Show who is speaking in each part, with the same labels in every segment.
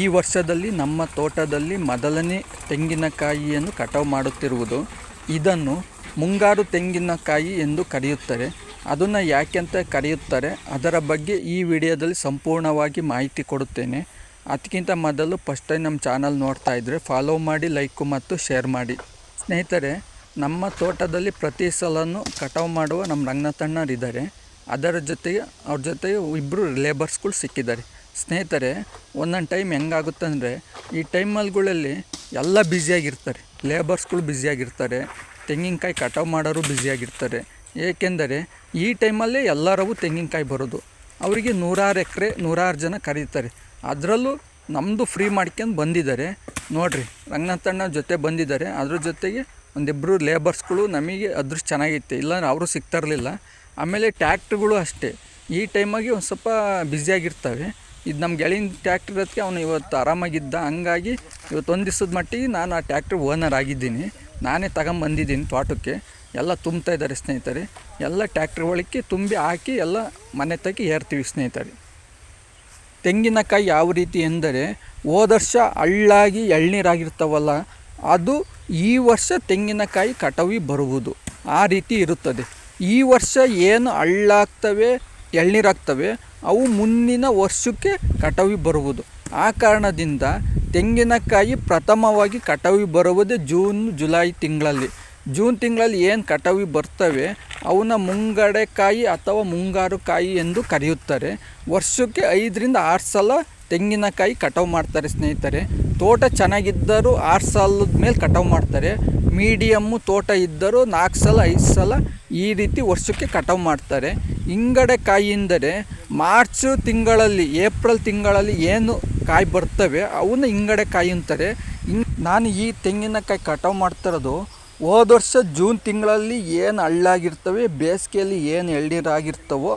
Speaker 1: ಈ ವರ್ಷದಲ್ಲಿ ನಮ್ಮ ತೋಟದಲ್ಲಿ ಮೊದಲನೇ ತೆಂಗಿನಕಾಯಿಯನ್ನು ಕಟಾವು ಮಾಡುತ್ತಿರುವುದು. ಇದನ್ನು ಮುಂಗಾರು ತೆಂಗಿನಕಾಯಿ ಎಂದು ಕರೆಯುತ್ತಾರೆ. ಅದನ್ನು ಯಾಕೆಂತ ಕರೆಯುತ್ತಾರೆ. ಅದರ ಬಗ್ಗೆ ಈ ವಿಡಿಯೋದಲ್ಲಿ ಸಂಪೂರ್ಣವಾಗಿ ಮಾಹಿತಿ ಕೊಡುತ್ತೇನೆ. ಅದಕ್ಕಿಂತ ಮೊದಲು ಫಸ್ಟ್ ಟೈಮ್ ನಮ್ಮ ಚಾನಲ್ ನೋಡ್ತಾ ಇದ್ದರೆ ಫಾಲೋ ಮಾಡಿ ಲೈಕು ಮತ್ತು ಶೇರ್ ಮಾಡಿ. ಸ್ನೇಹಿತರೆ, ನಮ್ಮ ತೋಟದಲ್ಲಿ ಪ್ರತಿ ಸಲನೂ ಕಟಾವು ಮಾಡುವ ನಮ್ಮ ರಂಗನಾಥಣ್ಣರಿದ್ದಾರೆ. ಅದರ ಜೊತೆಗೆ, ಅವ್ರ ಜೊತೆಗೆ ಇಬ್ಬರು ಲೇಬರ್ಸ್ಗಳು ಸಿಕ್ಕಿದ್ದಾರೆ. ಸ್ನೇಹಿತರೆ, ಒಂದೊಂದು ಟೈಮ್ ಹೆಂಗಾಗುತ್ತಂದರೆ, ಈ ಟೈಮಲ್ಗಳಲ್ಲಿ ಎಲ್ಲ ಬ್ಯುಸಿಯಾಗಿರ್ತಾರೆ. ಲೇಬರ್ಸ್ಗಳು ಬ್ಯುಸಿಯಾಗಿರ್ತಾರೆ. ತೆಂಗಿನಕಾಯಿ ಕಟಾವು ಮಾಡೋರು ಬ್ಯುಸಿಯಾಗಿರ್ತಾರೆ. ಏಕೆಂದರೆ, ಈ ಟೈಮಲ್ಲೇ ಎಲ್ಲರವು ತೆಂಗಿನಕಾಯಿ ಬರೋದು. ಅವರಿಗೆ ನೂರಾರು ಎಕರೆ, ನೂರಾರು ಜನ ಕರೀತಾರೆ. ಅದರಲ್ಲೂ ನಮ್ಮದು ಫ್ರೀ ಮಾಡ್ಕೊಂಡು ಬಂದಿದ್ದಾರೆ. ನೋಡಿರಿ ರಂಗನಾಥಣ್ಣ ಜೊತೆ ಬಂದಿದ್ದಾರೆ. ಅದ್ರ ಜೊತೆಗೆ ಒಂದಿಬ್ಬರು ಲೇಬರ್ಸ್ಗಳು ನಮಗೆ ಅದೃಷ್ಟ ಚೆನ್ನಾಗಿತ್ತು ಇಲ್ಲಾಂದ್ರೆ ಅವರು ಸಿಗ್ತಾ ಇರಲಿಲ್ಲ. ಆಮೇಲೆ ಟ್ಯಾಕ್ಟ್ರುಗಳು ಅಷ್ಟೇ. ಈ ಟೈಮಾಗಿ ಒಂದು ಸ್ವಲ್ಪ ಬ್ಯುಸಿಯಾಗಿರ್ತವೆ. ಇದು ನಮ್ಮ ಗೆಳೆಯನ ಟ್ಯಾಕ್ಟ್ರ್ ಇರೋದಕ್ಕೆ ಅವನು ಇವತ್ತು ಆರಾಮಾಗಿದ್ದ. ಹಂಗಾಗಿ ಇವತ್ತು ಒಂದು ದಿವಸದ ಮಟ್ಟಿಗೆ ನಾನು ಆ ಟ್ಯಾಕ್ಟ್ರ್ ಓನರ್ ಆಗಿದ್ದೀನಿ. ನಾನೇ ತಗೊಂಬಂದಿದ್ದೀನಿ ತೋಟಕ್ಕೆ. ಎಲ್ಲ ತುಂಬ್ತಾ ಇದ್ದಾರೆ ಸ್ನೇಹಿತರೆ. ಎಲ್ಲ ಟ್ಯಾಕ್ಟ್ರ್ ಒಳಕ್ಕೆ ತುಂಬಿ ಹಾಕಿ ಎಲ್ಲ ಮನೆ ತಗ್ಗಿ ಏರ್ತೀವಿ ಸ್ನೇಹಿತರೆ. ತೆಂಗಿನಕಾಯಿ ಯಾವ ರೀತಿ ಎಂದರೆ ಹೋದ ವರ್ಷ ಹಳ್ಳಾಗಿ ಎಳ್ನೀರಾಗಿರ್ತಾವಲ್ಲ, ಅದು ಈ ವರ್ಷ ತೆಂಗಿನಕಾಯಿ ಕಟಾವಿ ಬರುವುದು. ಆ ರೀತಿ ಇರುತ್ತದೆ. ಈ ವರ್ಷ ಏನು ಹಳ್ಳಾಗ್ತವೆ, ಎಳ್ನೀರಾಗ್ತವೆ ಅವು ಮುಂದಿನ ವರ್ಷಕ್ಕೆ ಕಟಾವಿ ಬರುವುದು. ಆ ಕಾರಣದಿಂದ ತೆಂಗಿನಕಾಯಿ ಪ್ರಥಮವಾಗಿ ಕಟಾವಿ ಬರುವುದೇ ಜೂನ್, ಜುಲೈ ತಿಂಗಳಲ್ಲಿ. ಜೂನ್ ತಿಂಗಳಲ್ಲಿ ಏನು ಕಟಾವಿ ಬರ್ತವೆ ಅವನ್ನ ಮುಂಗಡೆಕಾಯಿ ಅಥವಾ ಮುಂಗಾರು ಕಾಯಿ ಎಂದು ಕರೆಯುತ್ತಾರೆ. ವರ್ಷಕ್ಕೆ ಐದರಿಂದ ಆರು ಸಲ ತೆಂಗಿನಕಾಯಿ ಕಟಾವು ಮಾಡ್ತಾರೆ ಸ್ನೇಹಿತರೆ. ತೋಟ ಚೆನ್ನಾಗಿದ್ದರೂ ಆರು ಸಾಲದ ಮೇಲೆ ಕಟಾವು ಮಾಡ್ತಾರೆ. ಮೀಡಿಯಮ್ಮು ತೋಟ ಇದ್ದರೂ ನಾಲ್ಕು ಸಲ, ಐದು ಸಲ ಈ ರೀತಿ ವರ್ಷಕ್ಕೆ ಕಟಾವು ಮಾಡ್ತಾರೆ. ಹಿಂಗಡೆ ಎಂದರೆ ಮಾರ್ಚ್ ತಿಂಗಳಲ್ಲಿ, ಏಪ್ರಿಲ್ ತಿಂಗಳಲ್ಲಿ ಏನು ಕಾಯಿ ಬರ್ತವೆ, ಅವನ್ನ ಹಿಂಗಡೆ ಕಾಯಿ ಅಂತಾರೆ ನಾನು ಈ ತೆಂಗಿನಕಾಯಿ ಕಟಾವು ಮಾಡ್ತಿರೋದು ಹೋದ ವರ್ಷ ಜೂನ್ ತಿಂಗಳಲ್ಲಿ ಏನು ಹಳ್ಳಾಗಿರ್ತವೆ, ಬೇಸಿಗೆಯಲ್ಲಿ ಏನು ಎಳ್ನೀರಾಗಿರ್ತವೋ,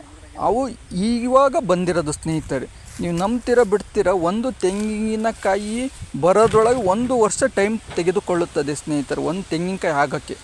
Speaker 1: ಅವು ಈವಾಗ ಬಂದಿರೋದು ಸ್ನೇಹಿತರೆ. ನೀವು ನಂಬ್ತೀರ ಬಿಡ್ತೀರ, ಒಂದು ತೆಂಗಿನಕಾಯಿ ಬರೋದ್ರೊಳಗೆ ಒಂದು ವರ್ಷ ಟೈಮ್ ತೆಗೆದುಕೊಳ್ಳುತ್ತದೆ ಸ್ನೇಹಿತರೆ, ಒಂದು ತೆಂಗಿನಕಾಯಿ ಆಗೋಕ್ಕೆ